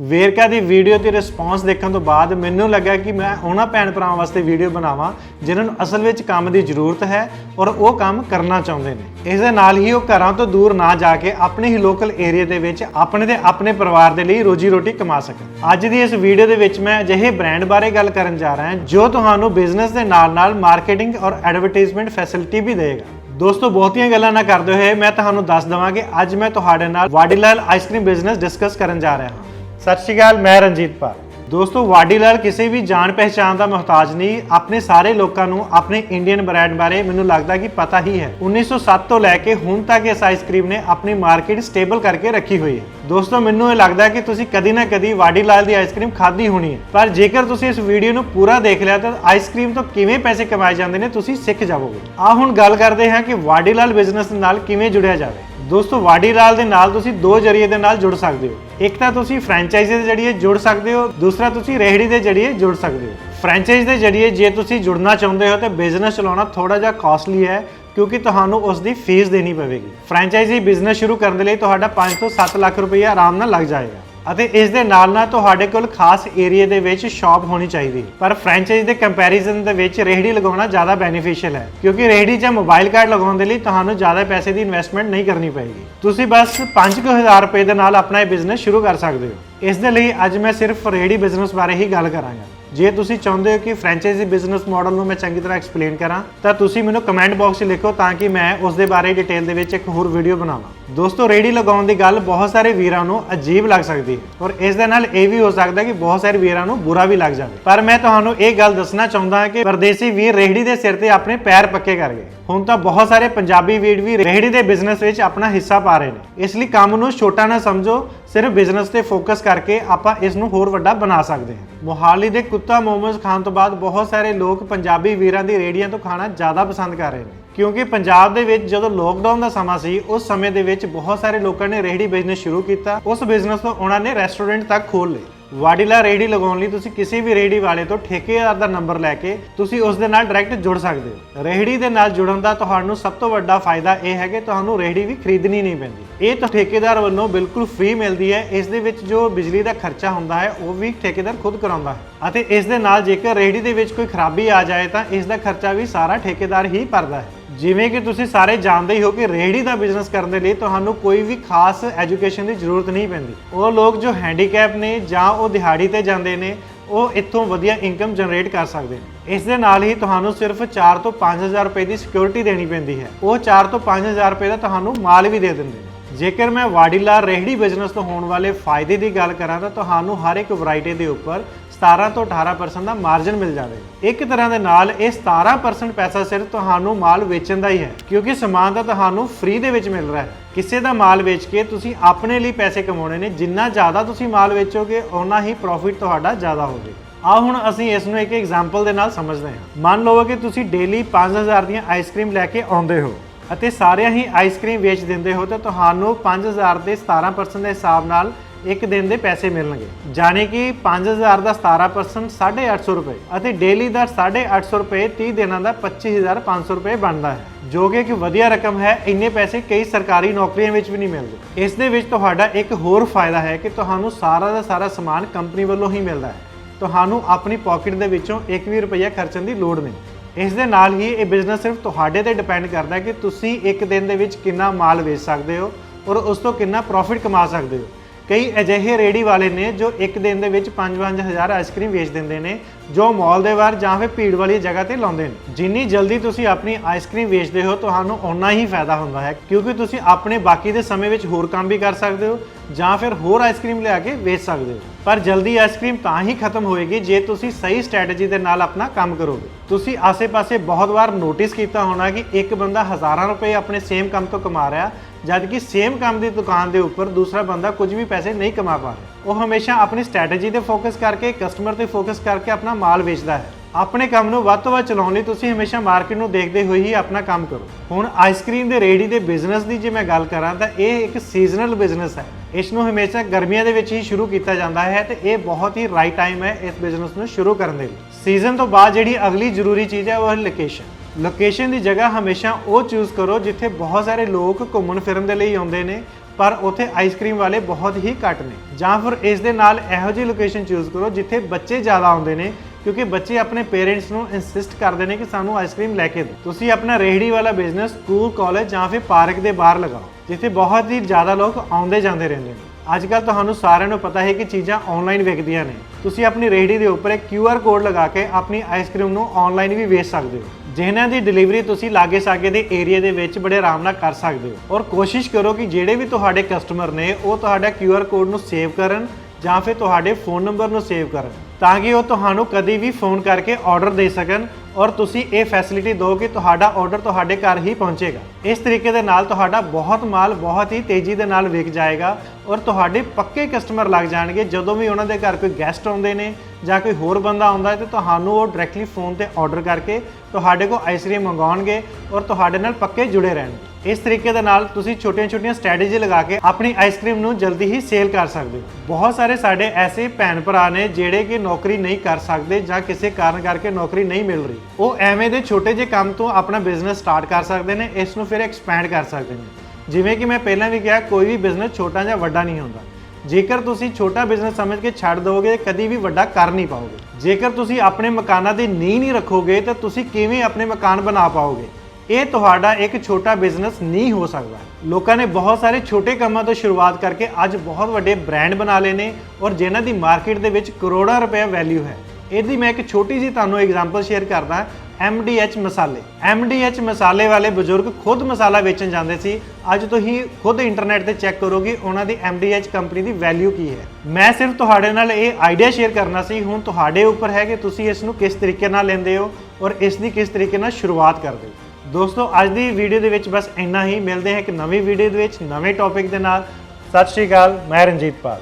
ਵੇਰਕਾ ਦੀ ਵੀਡੀਓ ਤੇ ਰਿਸਪੌਂਸ ਦੇਖਣ ਤੋਂ ਬਾਅਦ ਮੈਨੂੰ ਲੱਗਾ ਕਿ ਮੈਂ ਉਹਨਾਂ ਭੈਣ ਭਰਾਵਾਂ ਵਾਸਤੇ ਵੀਡੀਓ ਬਣਾਵਾਂ, ਜਿਨ੍ਹਾਂ ਨੂੰ ਅਸਲ ਵਿੱਚ ਕੰਮ ਦੀ ਜ਼ਰੂਰਤ ਹੈ ਔਰ ਉਹ ਕੰਮ ਕਰਨਾ ਚਾਹੁੰਦੇ ਨੇ। ਇਸ ਦੇ ਨਾਲ ਹੀ ਉਹ ਘਰਾਂ ਤੋਂ ਦੂਰ ਨਾ ਜਾ ਕੇ ਆਪਣੇ ਹੀ ਲੋਕਲ ਏਰੀਆ ਦੇ ਵਿੱਚ ਆਪਣੇ ਤੇ ਆਪਣੇ ਪਰਿਵਾਰ ਦੇ ਲਈ ਰੋਜੀ ਰੋਟੀ ਕਮਾ ਸਕਣ। ਅੱਜ ਦੀ ਇਸ ਵੀਡੀਓ ਦੇ ਵਿੱਚ ਮੈਂ ਅਜਿਹੇ ਬ੍ਰਾਂਡ ਬਾਰੇ ਗੱਲ ਕਰਨ ਜਾ ਰਿਹਾ ਹਾਂ, ਜੋ ਤੁਹਾਨੂੰ ਬਿਜ਼ਨਸ ਦੇ ਨਾਲ-ਨਾਲ ਮਾਰਕੀਟਿੰਗ ਔਰ ਐਡਵਰਟਾਈਜ਼ਮੈਂਟ ਫੈਸਿਲਿਟੀ ਵੀ ਦੇਵੇਗਾ। ਦੋਸਤੋ, ਬਹੁਤੀਆਂ ਗੱਲਾਂ ਨਾ ਕਰਦੇ ਹੋਏ ਮੈਂ ਤੁਹਾਨੂੰ ਦੱਸ ਦਵਾਂ ਕਿ ਅੱਜ ਮੈਂ ਤੁਹਾਡੇ ਨਾਲ ਵਾਡੀਲਾਲ ਆਈਸਕ੍ਰੀਮ ਬਿਜ਼ਨਸ ਡਿਸਕਸ ਕਰਨ ਜਾ ਰਿਹਾ ਹਾਂ। ਸਤਿ ਸ਼੍ਰੀ ਅਕਾਲ, ਮੈਂ ਰਣਜੀਤ ਪਾਲ। ਦੋਸਤੋ ਵਾਡੀ ਲਾਲ ਕਿਸੇ ਵੀ ਜਾਣ ਪਹਿਚਾਣ ਦਾ ਮੁਹਤਾਜ ਨਹੀਂ, ਆਪਣੇ ਸਾਰੇ ਲੋਕਾਂ ਨੂੰ ਆਪਣੇ ਇੰਡੀਅਨ ਬ੍ਰਾਂਡ ਬਾਰੇ ਮੈਨੂੰ ਲੱਗਦਾ ਕਿ ਪਤਾ ਹੀ ਹੈ। 1907 ਤੋਂ ਲੈ ਕੇ ਹੁਣ ਤੱਕ ਇਸ ਆਈਸਕ੍ਰੀਮ ਨੇ ਆਪਣੀ ਮਾਰਕੀਟ ਸਟੇਬਲ ਕਰਕੇ ਰੱਖੀ ਹੋਈ ਹੈ। ਦੋਸਤੋ, ਮੈਨੂੰ ਇਹ ਲੱਗਦਾ ਕਿ ਤੁਸੀਂ ਕਦੀ ਨਾ ਕਦੀ ਵਾਡੀ ਲਾਲ ਦੀ ਆਈਸਕ੍ਰੀਮ ਖਾਧੀ ਹੋਣੀ ਹੈ। ਪਰ ਜੇਕਰ ਤੁਸੀਂ ਇਸ ਵੀਡੀਓ ਨੂੰ ਪੂਰਾ ਦੇਖ ਲਿਆ, ਤਾਂ ਆਈਸਕ੍ਰੀਮ ਤੋਂ ਕਿਵੇਂ ਪੈਸੇ ਕਮਾਏ ਜਾਂਦੇ ਨੇ, ਤੁਸੀਂ ਸਿੱਖ ਜਾਵੋਗੇ। ਆ ਹੁਣ ਗੱਲ ਕਰਦੇ ਹਾਂ ਕਿ ਵਾਡੀ ਲਾਲ ਬਿਜ਼ਨਸ ਨਾਲ ਕਿਵੇਂ ਜੁੜਿਆ ਜਾਵੇ। ਦੋਸਤੋ ਵਾਡੀਲਾਲ ਦੇ ਨਾਲ ਤੁਸੀਂ ਦੋ ਜ਼ਰੀਏ ਦੇ ਨਾਲ ਜੁੜ ਸਕਦੇ ਹੋ। ਇੱਕ ਤਾਂ ਤੁਸੀਂ ਫਰੈਂਚਾਈਜ਼ੀ ਦੇ ਜਰੀਏ ਜੁੜ ਸਕਦੇ ਹੋ, ਦੂਸਰਾ ਤੁਸੀਂ ਰੇਹੜੀ ਦੇ ਜਰੀਏ ਜੁੜ ਸਕਦੇ ਹੋ। ਫਰੈਂਚਾਈਜ਼ ਦੇ ਜਰੀਏ ਜੇ ਤੁਸੀਂ ਜੁੜਨਾ ਚਾਹੁੰਦੇ ਹੋ ਤਾਂ ਬਿਜ਼ਨਸ ਚਲਾਉਣਾ ਥੋੜਾ ਜਿਹਾ ਕਾਸਟਲੀ ਹੈ, ਕਿਉਂਕਿ ਤੁਹਾਨੂੰ ਉਸ ਦੀ ਫੀਸ ਦੇਣੀ ਪਵੇਗੀ। ਫਰੈਂਚਾਈਜ਼ੀ ਬਿਜ਼ਨਸ ਸ਼ੁਰੂ ਕਰਨ ਦੇ ਲਈ ਤੁਹਾਡਾ 5 ਤੋਂ 7 ਲੱਖ ਰੁਪਏ ਆਰਾਮ ਨਾਲ ਲੱਗ ਜਾਏਗਾ। ਅਤੇ ਇਸ ਦੇ ਨਾਲ ਨਾਲ ਤੁਹਾਡੇ ਕੋਲ ਖਾਸ ਏਰੀਆ ਦੇ ਵਿੱਚ ਸ਼ਾਪ ਹੋਣੀ ਚਾਹੀਦੀ। ਪਰ ਫਰੈਂਚਾਈਜ਼ ਦੇ ਕੰਪੈਰੀਜ਼ਨ ਦੇ ਵਿੱਚ ਰੇਹੜੀ ਲਗਾਉਣਾ ਜ਼ਿਆਦਾ ਬੈਨੀਫੀਸ਼ੀਅਲ ਹੈ, ਕਿਉਂਕਿ ਰੇਹੜੀ ਜਾਂ ਮੋਬਾਈਲ ਕਾਰਡ ਲਗਾਉਣ ਦੇ ਲਈ ਤੁਹਾਨੂੰ ਜ਼ਿਆਦਾ ਪੈਸੇ ਦੀ ਇਨਵੈਸਟਮੈਂਟ ਨਹੀਂ ਕਰਨੀ ਪਏਗੀ। ਤੁਸੀਂ ਬਸ 5000 ਰੁਪਏ ਦੇ ਨਾਲ ਆਪਣਾ ਇਹ ਬਿਜ਼ਨਸ ਸ਼ੁਰੂ ਕਰ ਸਕਦੇ ਹੋ। ਇਸ ਦੇ ਲਈ ਅੱਜ ਮੈਂ ਸਿਰਫ ਰੇਹੜੀ ਬਿਜ਼ਨਸ ਬਾਰੇ ਹੀ ਗੱਲ ਕਰਾਂਗਾ। ਜੇ ਤੁਸੀਂ ਚਾਹੁੰਦੇ ਹੋ ਕਿ ਫਰੈਂਚਾਈਜ਼ੀ ਬਿਜ਼ਨਸ ਮਾਡਲ ਨੂੰ ਮੈਂ ਚੰਗੀ ਤਰ੍ਹਾਂ ਐਕਸਪਲੇਨ ਕਰਾਂ, ਤਾਂ ਤੁਸੀਂ ਮੈਨੂੰ ਕਮੈਂਟ ਬਾਕਸ 'ਚ ਲਿਖੋ ਤਾਂ ਕਿ ਮੈਂ ਉਸ ਦੇ ਬਾਰੇ ਡਿਟੇਲ ਦੇ ਵਿੱਚ ਇੱਕ ਹੋਰ ਵੀਡੀਓ ਬਣਾਵਾਂ। ਦੋਸਤੋ ਰੇੜੀ ਲਗਾਉਣ ਦੀ ਗੱਲ ਬਹੁਤ ਸਾਰੇ ਵੀਰਾਂ ਨੂੰ ਅਜੀਬ ਲੱਗ ਸਕਦੀ ਹੈ ਔਰ ਇਸ ਦੇ ਨਾਲ ਇਹ ਵੀ ਹੋ ਸਕਦਾ ਕਿ ਬਹੁਤ ਸਾਰੇ ਵੀਰਾਂ ਨੂੰ ਬੁਰਾ ਵੀ ਲੱਗ ਜਾਵੇ। ਪਰ ਮੈਂ ਤੁਹਾਨੂੰ ਇਹ ਗੱਲ ਦੱਸਣਾ ਚਾਹੁੰਦਾ ਹਾਂ ਕਿ ਪਰਦੇਸੀ ਵੀਰ ਰੇਹੜੀ ਦੇ ਸਿਰ ਤੇ ਆਪਣੇ ਪੈਰ ਪੱਕੇ ਕਰ ਗਏ। ਹੁਣ ਤਾਂ ਬਹੁਤ ਸਾਰੇ ਪੰਜਾਬੀ ਵੀਰ ਵੀ ਰੇਹੜੀ ਦੇ ਬਿਜ਼ਨਸ ਵਿੱਚ ਆਪਣਾ ਹਿੱਸਾ ਪਾ ਰਹੇ ਨੇ। ਇਸ ਲਈ ਕੰਮ ਨੂੰ ਛੋਟਾ ਨਾ ਸਮਝੋ ਸਿਰਫ ਬਿਜ਼ਨਸ ਤੇ ਫੋਕਸ ਕਰਕੇ ਆਪਾਂ ਇਸ ਨੂੰ ਹੋਰ ਵੱਡਾ ਬਣਾ ਸਕਦੇ ਹਾਂ। ਮੋਹਾਲੀ ਦੇ ਕੁੱਤਾ ਮੋਮੋਜ਼ ਖਾਣ ਤੋਂ ਬਾਅਦ ਬਹੁਤ ਸਾਰੇ ਲੋਕ ਪੰਜਾਬੀ ਵੀਰਾਂ ਦੀ ਰੇਹੜੀਆਂ ਤੋਂ ਖਾਣਾ ਜ਼ਿਆਦਾ ਪਸੰਦ ਕਰ ਰਹੇ ਨੇ। ਕਿਉਂਕਿ ਪੰਜਾਬ ਦੇ ਵਿੱਚ ਜਦੋਂ ਲੋਕਡਾਊਨ ਦਾ ਸਮਾਂ ਸੀ, ਉਸ ਸਮੇਂ ਦੇ ਵਿੱਚ ਬਹੁਤ ਸਾਰੇ ਲੋਕਾਂ ਨੇ ਰੇਹੜੀ ਬਿਜ਼ਨਸ ਸ਼ੁਰੂ ਕੀਤਾ। ਉਸ ਬਿਜ਼ਨਸ ਤੋਂ ਉਹਨਾਂ ਨੇ ਰੈਸਟੋਰੈਂਟ ਤੱਕ ਖੋਲ ਲਏ। ਵਾਡੀਲਾ ਰੇਹੜੀ ਲਗਾਉਣ ਲਈ ਤੁਸੀਂ ਕਿਸੇ ਵੀ ਰੇਹੜੀ ਵਾਲੇ ਤੋਂ ਠੇਕੇਦਾਰ ਦਾ ਨੰਬਰ ਲੈ ਕੇ ਤੁਸੀਂ ਉਸ ਦੇ ਨਾਲ ਡਾਇਰੈਕਟ ਜੁੜ ਸਕਦੇ ਹੋ। ਰੇਹੜੀ ਦੇ ਨਾਲ ਜੁੜਨ ਦਾ ਤੁਹਾਨੂੰ ਸਭ ਤੋਂ ਵੱਡਾ ਫਾਇਦਾ ਇਹ ਹੈ ਕਿ ਤੁਹਾਨੂੰ ਰੇਹੜੀ ਵੀ ਖਰੀਦਣੀ ਨਹੀਂ ਪੈਂਦੀ। ਇਹ ਤਾਂ ਠੇਕੇਦਾਰ ਵੱਲੋਂ ਬਿਲਕੁਲ ਫ੍ਰੀ ਮਿਲਦੀ ਹੈ। ਇਸ ਦੇ ਵਿੱਚ ਜੋ ਬਿਜਲੀ ਦਾ ਖਰਚਾ ਹੁੰਦਾ ਹੈ, ਉਹ ਵੀ ਠੇਕੇਦਾਰ ਖੁਦ ਕਰਾਉਂਦਾ ਹੈ ਅਤੇ ਇਸ ਦੇ ਨਾਲ ਜੇਕਰ ਰੇਹੜੀ ਦੇ ਵਿੱਚ ਕੋਈ ਖਰਾਬੀ ਆ ਜਾਏ ਤਾਂ ਇਸ ਦਾ ਖਰਚਾ ਵੀ ਸਾਰਾ ਠੇਕੇਦਾਰ ਹੀ ਭਰਦਾ ਹੈ। ਜਿਵੇਂ ਕਿ ਤੁਸੀਂ ਸਾਰੇ ਜਾਣਦੇ ਹੀ ਹੋ ਕਿ ਰੇਹੜੀ ਦਾ ਬਿਜ਼ਨਸ ਕਰਨ ਦੇ ਲਈ ਤੁਹਾਨੂੰ ਕੋਈ ਵੀ ਖਾਸ ਐਜੂਕੇਸ਼ਨ ਦੀ ਜ਼ਰੂਰਤ ਨਹੀਂ ਪੈਂਦੀ। ਉਹ ਲੋਕ ਜੋ ਹੈਂਡੀਕੈਪ ਨੇ ਜਾਂ ਉਹ ਦਿਹਾੜੀ ਤੇ ਜਾਂਦੇ ਨੇ, ਉਹ ਇੱਥੋਂ ਵਧੀਆ ਇਨਕਮ ਜਨਰੇਟ ਕਰ ਸਕਦੇ ਨੇ। ਇਸ ਦੇ ਨਾਲ ਹੀ ਤੁਹਾਨੂੰ ਸਿਰਫ 4 ਤੋਂ 5000 ਰੁਪਏ ਦੀ ਸਿਕਿਉਰਿਟੀ ਦੇਣੀ ਪੈਂਦੀ ਹੈ। ਉਹ 4 ਤੋਂ 5000 ਰੁਪਏ ਦਾ ਤੁਹਾਨੂੰ ਮਾਲ ਵੀ ਦੇ ਦਿੰਦੇ ਨੇ। ਜੇਕਰ ਮੈਂ ਵਾਡੀਲਾ ਰੇਹੜੀ ਬਿਜ਼ਨਸ ਤੋਂ ਹੋਣ ਵਾਲੇ ਫਾਇਦੇ ਦੀ ਗੱਲ ਕਰਾਂ ਤਾਂ ਤੁਹਾਨੂੰ ਹਰ ਇੱਕ ਵੈਰਾਈਟੀ ਦੇ ਉੱਪਰ 17 ਤੋਂ 18% ਦਾ ਮਾਰਜਨ ਮਿਲ ਜਾਵੇਗਾ ਇੱਕ ਤਰ੍ਹਾਂ ਦੇ ਨਾਲ ਇਹ 17% ਪੈਸਾ ਸਿਰਫ ਤੁਹਾਨੂੰ ਮਾਲ ਵੇਚਣ ਦਾ ਹੀ ਹੈ, ਕਿਉਂਕਿ ਸਮਾਨ ਤਾਂ ਤੁਹਾਨੂੰ ਫ੍ਰੀ ਦੇ ਵਿੱਚ ਮਿਲ ਰਿਹਾ ਹੈ। ਕਿਸੇ ਦਾ ਮਾਲ ਵੇਚ ਕੇ ਤੁਸੀਂ ਆਪਣੇ ਲਈ ਪੈਸੇ ਕਮਾਉਣੇ ਨੇ, ਜਿੰਨਾ ਜ਼ਿਆਦਾ ਤੁਸੀਂ ਮਾਲ ਵੇਚੋਗੇ, ਓਨਾ ਹੀ ਪ੍ਰੋਫਿਟ ਤੁਹਾਡਾ ਜ਼ਿਆਦਾ ਹੋਵੇਗਾ ਆ ਹੁਣ ਅਸੀਂ ਇਸ ਨੂੰ ਇੱਕ ਐਗਜ਼ਾਮਪਲ ਦੇ ਨਾਲ ਸਮਝਦੇ ਹਾਂ। ਮੰਨ ਲਓ ਕਿ ਤੁਸੀਂ ਡੇਲੀ 5000 ਦੀਆਂ ਆਈਸਕ੍ਰੀਮ ਲੈ ਕੇ ਆਉਂਦੇ ਹੋ ਅਤੇ ਸਾਰਿਆਂ ਹੀ ਆਈਸਕ੍ਰੀਮ ਵੇਚ ਦਿੰਦੇ ਹੋ, ਤਾਂ ਤੁਹਾਨੂੰ 5000 ਦੇ 17% ਦੇ ਹਿਸਾਬ ਨਾਲ ਇੱਕ ਦਿਨ ਦੇ ਪੈਸੇ ਮਿਲਣਗੇ। ਜਾਣੇ ਕਿ 5000 ਦਾ 17% 850 ਰੁਪਏ ਅਤੇ ਡੇਲੀ ਦਾ 850 ਰੁਪਏ 30 ਦਿਨਾਂ ਦਾ 25500 ਰੁਪਏ ਬਣਦਾ ਹੈ, ਜੋ ਕਿ ਇੱਕ ਵਧੀਆ ਰਕਮ ਹੈ। ਇੰਨੇ ਪੈਸੇ ਕਈ ਸਰਕਾਰੀ ਨੌਕਰੀਆਂ ਵਿੱਚ ਵੀ ਨਹੀਂ ਮਿਲਦੇ। ਇਸ ਦੇ ਵਿੱਚ ਤੁਹਾਡਾ ਇੱਕ ਹੋਰ ਫਾਇਦਾ ਹੈ ਕਿ ਤੁਹਾਨੂੰ ਸਾਰਾ ਦਾ ਸਾਰਾ ਸਮਾਨ ਕੰਪਨੀ ਵੱਲੋਂ ਹੀ ਮਿਲਦਾ ਹੈ। ਤੁਹਾਨੂੰ ਆਪਣੀ ਪਾਕਟ ਦੇ ਵਿੱਚੋਂ 1 ਵੀ ਰੁਪਈਆ ਖਰਚਣ ਦੀ ਲੋੜ ਨਹੀਂ। ਇਸ ਦੇ ਨਾਲ ਹੀ ਇਹ ਬਿਜ਼ਨਸ ਸਿਰਫ ਤੁਹਾਡੇ ਤੇ ਡਿਪੈਂਡ ਕਰਦਾ ਹੈ ਕਿ ਤੁਸੀਂ ਇੱਕ ਦਿਨ ਦੇ ਵਿੱਚ ਕਿੰਨਾ ਮਾਲ ਵੇਚ ਸਕਦੇ ਹੋ ਔਰ ਉਸ ਤੋਂ ਕਿੰਨਾ ਪ੍ਰੋਫਿਟ ਕਮਾ ਸਕਦੇ ਹੋ। ਕਈ ਅਜਿਹੇ ਰੇੜੀ ਵਾਲੇ ਨੇ ਜੋ ਇੱਕ ਦਿਨ ਦੇ ਵਿੱਚ 5-5000 ਆਈਸਕ੍ਰੀਮ ਵੇਚ ਦਿੰਦੇ ਨੇ, ਜੋ ਮਾਲ ਦੇ ਬਾਹਰ ਜਾਂ ਫਿਰ ਭੀੜ ਵਾਲੀ ਜਗ੍ਹਾ ਤੇ ਲਾਉਂਦੇ ਨੇ। ਜਿੰਨੀ ਜਲਦੀ ਤੁਸੀਂ ਆਪਣੀ ਆਈਸਕ੍ਰੀਮ ਵੇਚਦੇ ਹੋ, ਤੁਹਾਨੂੰ ਓਨਾ ਹੀ ਫਾਇਦਾ ਹੁੰਦਾ ਹੈ, ਕਿਉਂਕਿ ਤੁਸੀਂ ਆਪਣੇ ਬਾਕੀ ਦੇ ਸਮੇਂ ਵਿੱਚ ਹੋਰ ਕੰਮ ਵੀ ਕਰ ਸਕਦੇ ਹੋ ਜਾਂ ਫਿਰ ਹੋਰ ਆਈਸਕ੍ਰੀਮ ਲਿਆ ਕੇ ਵੇਚ ਸਕਦੇ ਹੋ। ਪਰ ਜਲਦੀ ਆਈਸਕ੍ਰੀਮ ਤਾਂ ਹੀ ਖਤਮ ਹੋਏਗੀ ਜੇ ਤੁਸੀਂ ਸਹੀ ਸਟ੍ਰੈਟਜੀ ਦੇ ਨਾਲ ਆਪਣਾ ਕੰਮ ਕਰੋਗੇ। ਤੁਸੀਂ ਆਸੇ-ਪਾਸੇ ਬਹੁਤ ਵਾਰ ਨੋਟਿਸ ਕੀਤਾ ਹੋਣਾ ਕਿ ਇੱਕ ਬੰਦਾ ਹਜ਼ਾਰਾਂ ਰੁਪਏ ਆਪਣੇ ਸੇਮ ਕੰਮ ਤੋਂ ਕਮਾ ਰਿਹਾ, ਜਦਕਿ ਸੇਮ ਕੰਮ ਦੀ ਦੁਕਾਨ ਦੇ ਉੱਪਰ ਦੂਸਰਾ ਬੰਦਾ ਕੁਝ ਵੀ ਪੈਸੇ ਨਹੀਂ ਕਮਾ ਪਾ ਰਿਹਾ। ਉਹ ਹਮੇਸ਼ਾ ਆਪਣੀ ਸਟ੍ਰੈਟਜੀ ਤੇ ਫੋਕਸ ਕਰਕੇ ਕਸਟਮਰ ਤੇ ਫੋਕਸ ਕਰਕੇ ਆਪਣਾ ਮਾਲ ਵੇਚਦਾ ਹੈ। ਆਪਣੇ ਕੰਮ ਨੂੰ ਵੱਧ ਤੋਂ ਵੱਧ ਚਲਾਉਣ ਲਈ ਤੁਸੀਂ ਹਮੇਸ਼ਾ ਮਾਰਕੀਟ ਨੂੰ ਦੇਖਦੇ ਹੋਏ ਹੀ ਆਪਣਾ ਕੰਮ ਕਰੋ। ਹੁਣ ਆਈਸਕ੍ਰੀਮ ਦੇ ਰੇੜੀ ਦੇ ਬਿਜ਼ਨਸ ਦੀ ਜੇ ਮੈਂ ਗੱਲ ਕਰਾਂ ਤਾਂ ਇਹ ਇੱਕ ਸੀਜ਼ਨਲ ਬਿਜ਼ਨਸ ਹੈ। ਇਸ ਨੂੰ ਹਮੇਸ਼ਾ ਗਰਮੀਆਂ ਦੇ ਵਿੱਚ ਹੀ ਸ਼ੁਰੂ ਕੀਤਾ ਜਾਂਦਾ ਹੈ ਤੇ ਇਹ ਬਹੁਤ ਹੀ ਰਾਈਟ ਟਾਈਮ ਹੈ ਇਸ ਬਿਜ਼ਨਸ ਨੂੰ ਸ਼ੁਰੂ ਕਰਨ ਦੇ ਲਈ। ਸੀਜ਼ਨ ਤੋਂ ਬਾਅਦ ਜਿਹੜੀ ਅਗਲੀ ਜ਼ਰੂਰੀ ਚੀਜ਼ ਹੈ ਉਹ ਹੈ ਲੋਕੇਸ਼ਨ ਲੋਕੇਸ਼ਨ ਦੀ ਜਗ੍ਹਾ ਹਮੇਸ਼ਾ ਉਹ ਚੂਜ਼ ਕਰੋ ਜਿੱਥੇ ਬਹੁਤ ਸਾਰੇ ਲੋਕ ਘੁੰਮਣ ਫਿਰਨ ਦੇ ਲਈ ਆਉਂਦੇ ਨੇ, ਪਰ ਉੱਥੇ ਆਈਸਕ੍ਰੀਮ ਵਾਲੇ ਬਹੁਤ ਹੀ ਘੱਟ ਨੇ। ਜਾਂ ਫਿਰ ਇਸ ਦੇ ਨਾਲ ਇਹੋ ਜਿਹੀ ਲੋਕੇਸ਼ਨ ਚੂਜ਼ ਕਰੋ ਜਿੱਥੇ ਬੱਚੇ ਜ਼ਿਆਦਾ ਆਉਂਦੇ ਨੇ ਕਿਉਂਕਿ ਬੱਚੇ ਆਪਣੇ ਪੇਰੈਂਟਸ ਨੂੰ ਇਨਸਿਸਟ ਕਰਦੇ ਨੇ ਕਿ ਸਾਨੂੰ ਆਈਸਕ੍ਰੀਮ ਲੈ ਕੇ ਦਿਓ। ਤੁਸੀਂ ਆਪਣਾ ਰੇਹੜੀ ਵਾਲਾ ਬਿਜ਼ਨਸ ਸਕੂਲ ਕਾਲਜ ਜਾਂ ਫਿਰ ਪਾਰਕ ਦੇ ਬਾਹਰ ਲਗਾਓ, ਜਿੱਥੇ ਬਹੁਤ ਹੀ ਜ਼ਿਆਦਾ ਲੋਕ ਆਉਂਦੇ ਜਾਂਦੇ ਰਹਿੰਦੇ ਨੇ। ਅੱਜ ਕੱਲ ਤੁਹਾਨੂੰ ਸਾਰਿਆਂ ਨੂੰ ਪਤਾ ਹੈ ਕਿ ਚੀਜ਼ਾਂ ਆਨਲਾਈਨ ਵਿਕਦੀਆਂ ਨੇ। ਤੁਸੀਂ ਆਪਣੀ ਰੇਹੜੀ ਦੇ ਉੱਪਰ ਇੱਕ QR ਕੋਡ ਲਗਾ ਕੇ ਆਪਣੀ ਆਈਸਕ੍ਰੀਮ ਨੂੰ ਆਨਲਾਈਨ ਵੀ ਵੇਚ ਸਕਦੇ ਹੋ। ਜਿਹਨਾਂ ਦੀ ਡਿਲੀਵਰੀ ਤੁਸੀਂ ਲਾਗੇ ਸਾਗੇ ਦੇ ਏਰੀਆ ਦੇ ਵਿੱਚ ਬੜੇ ਆਰਾਮ ਨਾਲ ਕਰ ਸਕਦੇ ਹੋ। ਔਰ ਕੋਸ਼ਿਸ਼ ਕਰੋ ਕਿ ਜਿਹੜੇ ਵੀ ਤੁਹਾਡੇ ਕਸਟਮਰ ਨੇ, ਉਹ ਤੁਹਾਡਾ QR ਕੋਡ ਨੂੰ ਸੇਵ ਕਰਨ ਜਾਂ ਫਿਰ ਤੁਹਾਡੇ ਫੋਨ ਨੰਬਰ ਨੂੰ ਸੇਵ ਕਰਨ ਤਾਂ ਕਿ ਉਹ ਤੁਹਾਨੂੰ ਕਦੀ ਵੀ ਫੋਨ ਕਰਕੇ ਆਰਡਰ ਦੇ ਸਕਣ ਔਰ ਤੁਸੀਂ ਇਹ ਫੈਸਿਲਿਟੀ ਦਿਓ ਕਿ ਤੁਹਾਡਾ ਆਰਡਰ ਤੁਹਾਡੇ ਘਰ ਹੀ ਪਹੁੰਚੇਗਾ। ਇਸ ਤਰੀਕੇ ਦੇ ਨਾਲ ਤੁਹਾਡਾ ਬਹੁਤ ਮਾਲ ਬਹੁਤ ਹੀ ਤੇਜ਼ੀ ਦੇ ਨਾਲ ਵਿਕ ਜਾਏਗਾ ਔਰ ਤੁਹਾਡੇ ਪੱਕੇ ਕਸਟਮਰ ਲੱਗ ਜਾਣਗੇ। ਜਦੋਂ ਵੀ ਉਹਨਾਂ ਦੇ ਘਰ ਕੋਈ ਗੈਸਟ ਆਉਂਦੇ ਨੇ ਜਾਂ ਕੋਈ ਹੋਰ ਬੰਦਾ ਆਉਂਦਾ ਹੈ ਤੇ ਤੁਹਾਨੂੰ ਉਹ ਡਾਇਰੈਕਟਲੀ ਫੋਨ ਤੇ ਆਰਡਰ ਕਰਕੇ ਤੁਹਾਡੇ ਕੋਲ ਆਈਸਕ੍ਰੀਮ ਮੰਗਾਉਣਗੇ ਔਰ ਤੁਹਾਡੇ ਨਾਲ ਪੱਕੇ ਜੁੜੇ ਰਹਿਣਗੇ ਇਸ ਤਰੀਕੇ ਦੇ ਨਾਲ ਤੁਸੀਂ ਛੋਟੀਆਂ-ਛੋਟੀਆਂ ਸਟ੍ਰੈਟਜੀ ਲਗਾ ਕੇ ਆਪਣੀ ਆਈਸਕ੍ਰੀਮ ਨੂੰ ਜਲਦੀ ਹੀ ਸੇਲ ਕਰ ਸਕਦੇ ਹੋ। ਬਹੁਤ ਸਾਰੇ ਸਾਡੇ ਐਸੇ ਭੈਣ ਭਰਾ ਨੇ ਜਿਹੜੇ ਕਿ ਨੌਕਰੀ ਨਹੀਂ ਕਰ ਸਕਦੇ ਜਾਂ ਕਿਸੇ ਕਾਰਨ ਕਰਕੇ ਨੌਕਰੀ ਨਹੀਂ ਮਿਲ ਰਹੀ। ਉਹ ਐਵੇਂ ਦੇ ਛੋਟੇ ਜਿਹੇ ਕੰਮ ਤੋਂ ਆਪਣਾ ਬਿਜ਼ਨਸ ਸਟਾਰਟ ਕਰ ਸਕਦੇ ਨੇ। ਇਸ ਨੂੰ ਫਿਰ ਐਕਸਪੈਂਡ ਕਰ ਸਕਦੇ ਨੇ। ਜਿਵੇਂ ਕਿ ਮੈਂ ਪਹਿਲਾਂ ਵੀ ਕਿਹਾ, ਕੋਈ ਵੀ ਬਿਜ਼ਨਸ ਛੋਟਾ ਜਾਂ ਵੱਡਾ ਨਹੀਂ ਹੁੰਦਾ। ਜੇਕਰ ਤੁਸੀਂ ਛੋਟਾ ਬਿਜ਼ਨਸ ਸਮਝ ਕੇ ਛੱਡ ਦੋਗੇ, ਕਦੀ ਵੀ ਵੱਡਾ ਕਰ ਨਹੀਂ ਪਾਓਗੇ। ਜੇਕਰ ਤੁਸੀਂ ਆਪਣੇ ਮਕਾਨਾਂ ਦੀ ਨੀਂਹ ਨਹੀਂ ਰੱਖੋਗੇ, ਤਾਂ ਤੁਸੀਂ ਕਿਵੇਂ ਆਪਣੇ ਮਕਾਨ ਬਣਾ ਪਾਓਗੇ? ਇਹ ਤੁਹਾਡਾ ਇੱਕ ਛੋਟਾ ਬਿਜ਼ਨਸ ਨਹੀਂ ਹੋ ਸਕਦਾ। ਲੋਕਾਂ ਨੇ ਬਹੁਤ ਸਾਰੇ ਛੋਟੇ ਕੰਮਾਂ ਤੋਂ ਸ਼ੁਰੂਆਤ ਕਰਕੇ ਅੱਜ ਬਹੁਤ ਵੱਡੇ ਬ੍ਰਾਂਡ ਬਣਾ ਲਏ ਨੇ ਔਰ ਜਿਨ੍ਹਾਂ ਦੀ ਮਾਰਕੀਟ ਦੇ ਵਿੱਚ ਕਰੋੜਾਂ ਰੁਪਏ ਵੈਲਿਊ ਹੈ। ਇਹਦੀ ਮੈਂ ਇੱਕ ਛੋਟੀ ਜੀ ਤੁਹਾਨੂੰ ਐਗਜ਼ਾਮਪਲ ਸ਼ੇਅਰ ਕਰਦਾ। MDH ਮਸਾਲੇ। MDH ਮਸਾਲੇ ਵਾਲੇ ਬਜ਼ੁਰਗ ਖੁਦ ਮਸਾਲਾ ਵੇਚਣ ਜਾਂਦੇ ਸੀ। ਅੱਜ ਤੁਸੀਂ ਖੁਦ ਇੰਟਰਨੈਟ ਤੇ ਚੈੱਕ ਕਰੋਗੇ, ਉਹਨਾਂ ਦੀ MDH ਕੰਪਨੀ ਦੀ ਵੈਲਿਊ ਕੀ ਹੈ। ਮੈਂ ਸਿਰਫ ਤੁਹਾਡੇ ਨਾਲ ਇਹ ਆਈਡੀਆ ਸ਼ੇਅਰ ਕਰਨਾ ਸੀ। ਹੁਣ ਤੁਹਾਡੇ ਉੱਪਰ ਹੈ ਕਿ ਤੁਸੀਂ ਇਸ ਨੂੰ ਕਿਸ ਤਰੀਕੇ ਨਾਲ ਲੈਂਦੇ ਹੋ ਔਰ ਇਸ ਦੀ ਕਿਸ ਤਰੀਕੇ ਨਾਲ ਸ਼ੁਰੂਆਤ ਕਰਦੇ ਹੋ। ਦੋਸਤੋ, ਅੱਜ ਦੀ ਵੀਡੀਓ ਦੇ ਵਿੱਚ ਬਸ ਇੰਨਾ ਹੀ। ਮਿਲਦੇ ਹਾਂ ਇੱਕ ਨਵੀਂ ਵੀਡੀਓ ਦੇ ਵਿੱਚ, ਨਵੇਂ ਟੌਪਿਕ ਦੇ ਨਾਲ। ਸਤਿ ਸ਼੍ਰੀ ਅਕਾਲ, ਮੈਂ ਰਣਜੀਤ ਪਾਲ।